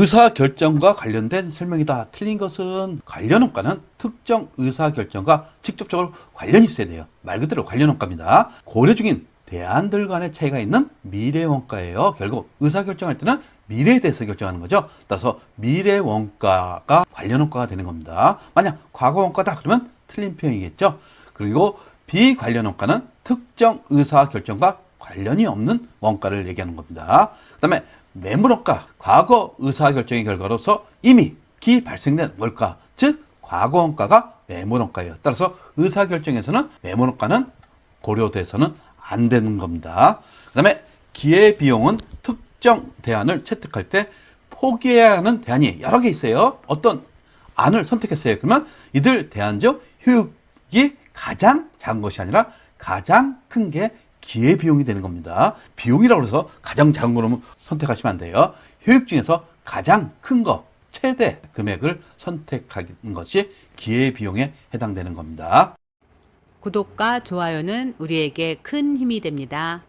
의사 결정과 관련된 설명이다. 틀린 것은 관련 원가는 특정 의사 결정과 직접적으로 관련이 있어야 돼요. 말 그대로 관련 원가입니다. 고려 중인 대안들 간의 차이가 있는 미래 원가예요. 결국 의사 결정할 때는 미래에 대해서 결정하는 거죠. 따라서 미래 원가가 관련 원가가 되는 겁니다. 만약 과거 원가다 그러면 틀린 표현이겠죠. 그리고 비관련 원가는 특정 의사 결정과 관련이 없는 원가를 얘기하는 겁니다. 그 다음에 매물원가, 과거 의사결정의 결과로서 이미 기 발생된 원가, 즉 과거 원가가 매물원가예요. 따라서 의사결정에서는 매물원가는 고려돼서는 안 되는 겁니다. 그 다음에 기회비용은 특정 대안을 채택할 때 포기해야 하는 대안이 여러 개 있어요. 어떤 안을 선택했어요. 그러면 이들 대안 중 효율이 가장 작은 것이 아니라 가장 큰 게 기회 비용이 되는 겁니다. 비용이라고 해서 가장 작은 거는 선택하시면 안 돼요. 효율 중에서 가장 큰 거, 최대 금액을 선택하는 것이 기회 비용에 해당되는 겁니다. 구독과 좋아요는 우리에게 큰 힘이 됩니다.